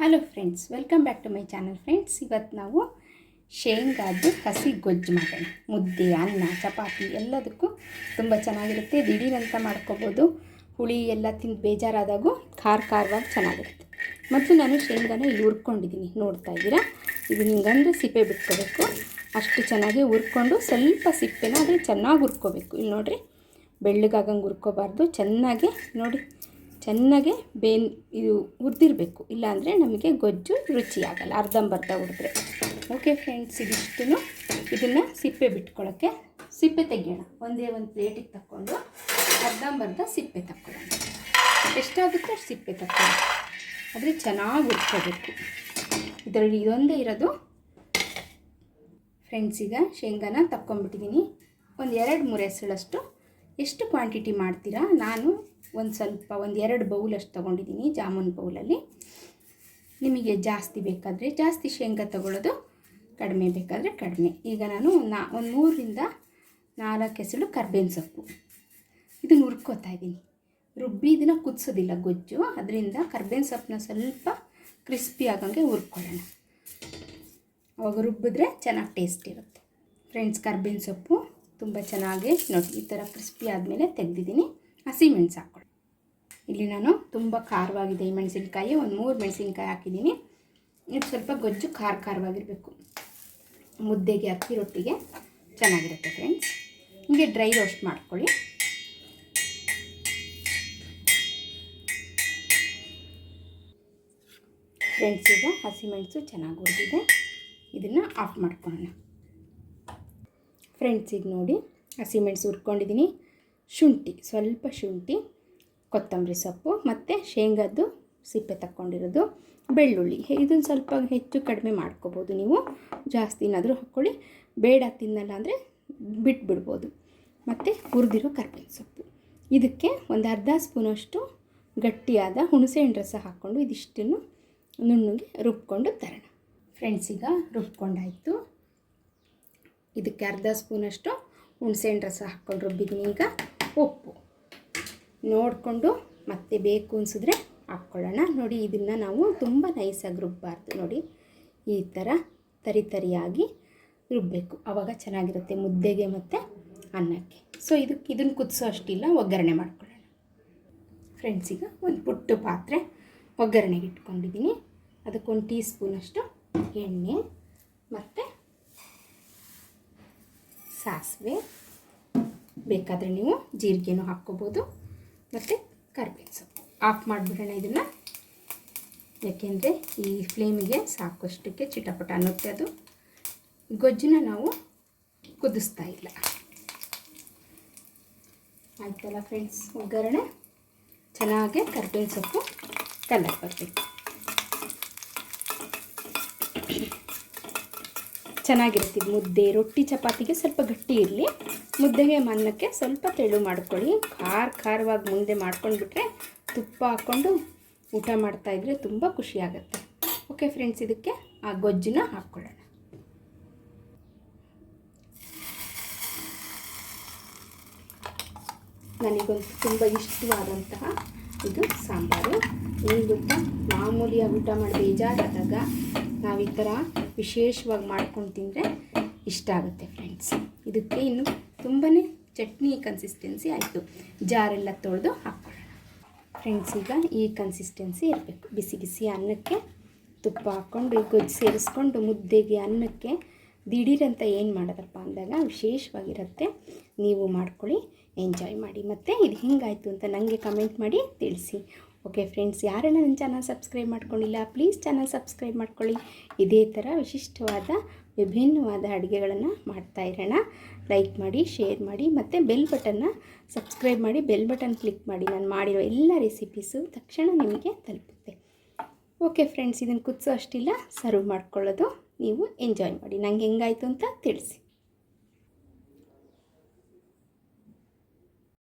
Hello friends welcome back to my channel friends ಇವತ್ತು ನಾವು ಶೇಂಗಾದ್ದು ಹಸಿ ಗೊಜ್ಜು ಮಾಡೋಣ ಮುದ್ದೆ, ಅನ್ನ, ಚಪಾತಿ ಎಲ್ಲದಕ್ಕೂ ತುಂಬ ಚೆನ್ನಾಗಿರುತ್ತೆ. ದಿಢೀರಂತ ಮಾಡ್ಕೋಬೋದು. ಹುಳಿ ಎಲ್ಲ ತಿಂದು ಬೇಜಾರಾದಾಗೂ ಖಾರ ಖಾರವಾಗಿ ಚೆನ್ನಾಗಿರುತ್ತೆ. ಮತ್ತು ನಾನು ಶೇಂಗಾನ ಇಲ್ಲಿ ಹುರ್ಕೊಂಡಿದ್ದೀನಿ. ನೋಡ್ತಾ ಇದ್ದೀರಾ? ಇದು ಹಿಂಗಂದ್ರೆ ಸಿಪ್ಪೆ ಬಿಟ್ಕೋಬೇಕು. ಅಷ್ಟು ಚೆನ್ನಾಗಿ ಹುರ್ಕೊಂಡು ಸ್ವಲ್ಪ ಸಿಪ್ಪೆನ ಆದರೆ ಚೆನ್ನಾಗಿ ಹುರ್ಕೋಬೇಕು. ಇಲ್ಲಿ ನೋಡಿರಿ, ಬೆಳ್ಳಗಾಗಂಗೆ ಹುರ್ಕೋಬಾರ್ದು. ಚೆನ್ನಾಗಿ ನೋಡಿ ಚೆನ್ನಾಗೆ ಬೇನ್ ಇದು ಹುರಿದಿರಬೇಕು. ಇಲ್ಲಾಂದರೆ ನಮಗೆ ಗೊಜ್ಜು ರುಚಿಯಾಗಲ್ಲ, ಅರ್ಧಂಬರ್ಧ ಹುರಿದ್ರೆ. ಓಕೆ ಫ್ರೆಂಡ್ಸ್ ಇದಿಷ್ಟು ಇದನ್ನು ಸಿಪ್ಪೆ ಬಿಟ್ಕೊಳ್ಳೋಕ್ಕೆ ಸಿಪ್ಪೆ ತೆಗಿಯೋಣ. ಒಂದೇ ಒಂದು ಪ್ಲೇಟಿಗೆ ತಕ್ಕೊಂಡು ಅರ್ಧಂಬರ್ಧ ಸಿಪ್ಪೆ ತಕ್ಕೊಳ್ಳೋಣ. ಎಷ್ಟಾಗುತ್ತೋ ಅಷ್ಟು ಸಿಪ್ಪೆ ತಕ್ಕೊಳ್ಳಿ ಆದರೆ ಚೆನ್ನಾಗಿ ಹುರ್ಕೋಬೇಕು. ಇದರಲ್ಲಿ ಇದೊಂದೇ ಇರೋದು. ಫ್ರೆಂಡ್ಸ್ ಈಗ ಶೇಂಗಾನ ತಕ್ಕೊಂಬಿಟ್ಟಿದ್ದೀನಿ ಒಂದು ಎರಡು ಮೂರು ಹೆಸಳಷ್ಟು ಎಷ್ಟು ಕ್ವಾಂಟಿಟಿ ಮಾಡ್ತೀರಾ? ನಾನು ಒಂದು ಸ್ವಲ್ಪ ಒಂದು ಎರಡು ಬೌಲಷ್ಟು ತೊಗೊಂಡಿದ್ದೀನಿ ಜಾಮೂನ್ ಬೌಲಲ್ಲಿ ನಿಮಗೆ ಜಾಸ್ತಿ ಬೇಕಾದರೆ, ಜಾಸ್ತಿ ಶೇಂಗಾ ತಗೊಳ್ಳೋದು ಕಡಿಮೆ ಬೇಕಾದರೆ ಕಡಿಮೆ. ಈಗ ನಾನು ನಾ, ಒಂದು ಮೂರರಿಂದ ನಾಲ್ಕು ಎಸಳು ಕರ್ಬೇವಿನ ಸೊಪ್ಪು. ಇದನ್ನು ಹುರ್ಕೋತಾ ಇದ್ದೀನಿ. ರುಬ್ಬಿ ಇದನ್ನು ಕುದಿಸೋದಿಲ್ಲ ಗೊಜ್ಜು, ಅದರಿಂದ ಕರ್ಬೇವಿನ ಸೊಪ್ಪನ್ನ ಸ್ವಲ್ಪ ಕ್ರಿಸ್ಪಿ ಆಗೋಂಗೆ ಹುರ್ಕೊಳ್ಳೋಣ. ಅವಾಗ ರುಬ್ಬಿದ್ರೆ ಚೆನ್ನಾಗಿ ಟೇಸ್ಟ್ ಇರುತ್ತೆ. ಫ್ರೆಂಡ್ಸ್ ಕರ್ಬೇವಿನ ಸೊಪ್ಪು ತುಂಬ ಚೆನ್ನಾಗಿ ನೋಡಿ, ಈ ಥರ ಕ್ರಿಸ್ಪಿ ಆದಮೇಲೆ ತೆಗೆದಿದ್ದೀನಿ. ಹಸಿಮೆಣಸು ಹಾಕ್ಕೊಳ್ಳಿ ಇಲ್ಲಿ ನಾನು ತುಂಬ ಖಾರವಾಗಿದೆ ಈ ಮೆಣಸಿನ್ಕಾಯಿ. ಒಂದು ಮೂರು ಮೆಣಸಿನ್ಕಾಯಿ ಹಾಕಿದ್ದೀನಿ. ಇದು ಸ್ವಲ್ಪ ಗೊಜ್ಜು ಖಾರ ಖಾರವಾಗಿರಬೇಕು. ಮುದ್ದೆಗೆ ಅಕ್ಕಿ ರೊಟ್ಟಿಗೆ ಚೆನ್ನಾಗಿರುತ್ತೆ ಫ್ರೆಂಡ್ಸ್ ಹೀಗೆ ಡ್ರೈ ರೋಸ್ಟ್ ಮಾಡ್ಕೊಳ್ಳಿ. ಫ್ರೆಂಡ್ಸ್ ಈಗ ಹಸಿಮೆಣಸು ಚೆನ್ನಾಗಿ ಹುರಿದಿದೆ. ಇದನ್ನು ಆಫ್ ಮಾಡ್ಕೊಳ್ಳೋಣ. ಫ್ರೆಂಡ್ಸ್ ಈಗ ನೋಡಿ ಹಸಿಮೆಣಸು ಹುರ್ಕೊಂಡಿದ್ದೀನಿ. ಶುಂಠಿ, ಸ್ವಲ್ಪ ಶುಂಠಿ. ಕೊತ್ತಂಬರಿ ಸೊಪ್ಪು ಮತ್ತು ಶೇಂಗದ್ದು ಸಿಪ್ಪೆ ತಕ್ಕೊಂಡಿರೋದು, ಬೆಳ್ಳುಳ್ಳಿ. ಇದನ್ನು ಸ್ವಲ್ಪ ಹೆಚ್ಚು ಕಡಿಮೆ ಮಾಡ್ಕೋಬೋದು ನೀವು. ಜಾಸ್ತಿನಾದರೂ ಹಾಕ್ಕೊಳ್ಳಿ. ಬೇಡ ತಿನ್ನಲ್ಲ ಅಂದರೆ ಬಿಟ್ಬಿಡ್ಬೋದು. ಮತ್ತು ಹುರಿದಿರೋ ಕರ್ಬೇವಿನ ಸೊಪ್ಪು. ಇದಕ್ಕೆ ಒಂದು ಅರ್ಧ ಸ್ಪೂನಷ್ಟು ಗಟ್ಟಿಯಾದ ಹುಣಸೆಹಣ್ಣು ರಸ ಹಾಕ್ಕೊಂಡು ಇದಿಷ್ಟನ್ನು ನುಣ್ಣಗೆ ರುಬ್ಕೊಂಡು ತರೋಣ. ಫ್ರೆಂಡ್ಸ್, ಈಗ ರುಬ್ಕೊಂಡಾಯಿತು. ಇದಕ್ಕೆ ಅರ್ಧ ಸ್ಪೂನಷ್ಟು ಹುಣಸೆಹಣ್ಣು ರಸ ಹಾಕ್ಕೊಂಡು ರುಬ್ಬಿದ್ದೀನಿ. ಈಗ ಉಪ್ಪು. ನೋಡಿಕೊಂಡು ಮತ್ತೆ ಬೇಕು ಅನಿಸಿದ್ರೆ ಹಾಕ್ಕೊಳ್ಳೋಣ. ನೋಡಿ, ಇದನ್ನು ನಾವು ತುಂಬ ನೈಸಾಗಿ ರುಬ್ಬಾರ್ದು. ನೋಡಿ, ಈ ಥರ ತರಿ ತರಿಯಾಗಿ ರುಬ್ಬಬೇಕು ಆವಾಗ ಚೆನ್ನಾಗಿರುತ್ತೆ ಮುದ್ದೆಗೆ ಮತ್ತು ಅನ್ನಕ್ಕೆ. ಸೊ ಇದಕ್ಕೆ ಇದನ್ನು ಕುದಿಸೋ ಅಷ್ಟಿಲ್ಲ, ಒಗ್ಗರಣೆ ಮಾಡ್ಕೊಳ್ಳೋಣ. ಫ್ರೆಂಡ್ಸಿಗೆ ಒಂದು ಪುಟ್ಟ ಪಾತ್ರೆ ಒಗ್ಗರಣೆಗೆ ಇಟ್ಕೊಂಡಿದ್ದೀನಿ. ಅದಕ್ಕೊಂದು ಟೀ ಸ್ಪೂನಷ್ಟು ಎಣ್ಣೆ ಮತ್ತು ಸಾಸಿವೆ. ಬೇಕಾದರೆ ನೀವು ಜೀರಿಗೆನೂ ಹಾಕ್ಕೋಬೋದು. ಮತ್ತು ಕರ್ಬೇವಿನ ಸೊಪ್ಪು. ಆಫ್ ಮಾಡಿಬಿಡೋಣ ಇದನ್ನು. ಯಾಕೆಂದರೆ ಈ ಫ್ಲೇಮಿಗೆ ಸಾಕಷ್ಟಕ್ಕೆ ಚಿಟಪಟ ಅನ್ನುತ್ತೆ ಅದು. ಗೊಜ್ಜನ್ನ ನಾವು ಕುದಿಸ್ತಾ ಇಲ್ಲ. ಆಯ್ತಲ್ಲ ಫ್ರೆಂಡ್ಸ್ ಒಗ್ಗರಣೆ? ಚೆನ್ನಾಗೆ ಕರ್ಬೇವಿನ ಸೊಪ್ಪು ಕಲರ್ ಬರಬೇಕು. ಚೆನ್ನಾಗಿರುತ್ತೆ ಮುದ್ದೆ, ರೊಟ್ಟಿ ಚಪಾತಿಗೆ ಸ್ವಲ್ಪ ಗಟ್ಟಿ ಇರಲಿ. ಮುದ್ದೆಗೆ ಅನ್ನಕ್ಕೆ ಸ್ವಲ್ಪ ತೆಳು ಮಾಡ್ಕೊಳ್ಳಿ. ಖಾರ ಖಾರವಾಗಿ ಮುಂದೆ ಮಾಡ್ಕೊಂಡ್ಬಿಟ್ರೆ ತುಪ್ಪ ಹಾಕ್ಕೊಂಡು ಊಟ ಮಾಡ್ತಾಯಿದ್ರೆ ತುಂಬ ಖುಷಿಯಾಗುತ್ತೆ ಓಕೆ ಫ್ರೆಂಡ್ಸ್ ಇದಕ್ಕೆ ಆ ಗೊಜ್ಜನ್ನ ಹಾಕ್ಕೊಳ್ಳೋಣ. ನನಗೊಂದು ತುಂಬ ಇಷ್ಟವಾದಂತಹ ಇದು ಸಾಂಬಾರು. ಏನು ಗೊತ್ತಾ? ಮಾಮೂಲಿಯಾಗಿ ಊಟ ಮಾಡಿ ಬೇಜಾರಾದಾಗ ನಾವು ಈ ಥರ ವಿಶೇಷವಾಗಿ ಮಾಡ್ಕೊಂಡು ತಿಂದರೆ ಇಷ್ಟ ಆಗುತ್ತೆ ಫ್ರೆಂಡ್ಸ್ ಇದಕ್ಕೆ ಇನ್ನು ತುಂಬಾ ಚಟ್ನಿ ಕನ್ಸಿಸ್ಟೆನ್ಸಿ ಆಯಿತು. ಜಾರೆಲ್ಲ ತೊಳೆದು ಹಾಕ್ಕೊಳ್ಳೋಣ ಫ್ರೆಂಡ್ಸ್ ಈಗ ಈ ಕನ್ಸಿಸ್ಟೆನ್ಸಿ ಇರಬೇಕು. ಬಿಸಿ ಬಿಸಿ ಅನ್ನಕ್ಕೆ ತುಪ್ಪ ಹಾಕ್ಕೊಂಡು ಗೊಜ್ಜು ಸೇರಿಸ್ಕೊಂಡು ಮುದ್ದೆಗೆ ಅನ್ನಕ್ಕೆ ದಿಢೀರಂತ ಏನು ಮಾಡೋದಪ್ಪ ಅಂದಾಗ ವಿಶೇಷವಾಗಿರುತ್ತೆ, ನೀವು ಮಾಡ್ಕೊಳ್ಳಿ ಎಂಜಾಯ್ ಮಾಡಿ. ಮತ್ತು ಇದು ಹೆಂಗಾಯಿತು ಅಂತ ನನಗೆ ಕಮೆಂಟ್ ಮಾಡಿ ತಿಳಿಸಿ. ಓಕೆ ಫ್ರೆಂಡ್ಸ್ ಯಾರನ್ನ ನನ್ನ ಚಾನಲ್ ಸಬ್ಸ್ಕ್ರೈಬ್ ಮಾಡ್ಕೊಂಡಿಲ್ಲ ಪ್ಲೀಸ್ ಚಾನಲ್ ಸಬ್ಸ್ಕ್ರೈಬ್ ಮಾಡ್ಕೊಳ್ಳಿ. ಇದೇ ಥರ ವಿಶಿಷ್ಟವಾದ, ವಿಭಿನ್ನವಾದ ಅಡುಗೆಗಳನ್ನು ಮಾಡ್ತಾ ಇರೋಣ. ಲೈಕ್ ಮಾಡಿ ಶೇರ್ ಮಾಡಿ, ಮತ್ತು ಬೆಲ್ ಬಟನ್ನ ಸಬ್ಸ್ಕ್ರೈಬ್ ಮಾಡಿ ಬೆಲ್ ಬಟನ್ ಕ್ಲಿಕ್ ಮಾಡಿ. ನಾನು ಮಾಡಿರೋ ಎಲ್ಲ ರೆಸಿಪೀಸು ತಕ್ಷಣ ನಿಮಗೆ ತಲುಪುತ್ತೆ. ಓಕೆ ಫ್ರೆಂಡ್ಸ್ ಇದನ್ನು ಕುದಿಸೋ ಅಷ್ಟಿಲ್ಲ ಸರ್ವ್ ಮಾಡ್ಕೊಳ್ಳೋದು. ನೀವು ಎಂಜಾಯ್ ಮಾಡಿ. ನಂಗೆ ಹೆಂಗಾಯಿತು ಅಂತ ತಿಳಿಸಿ.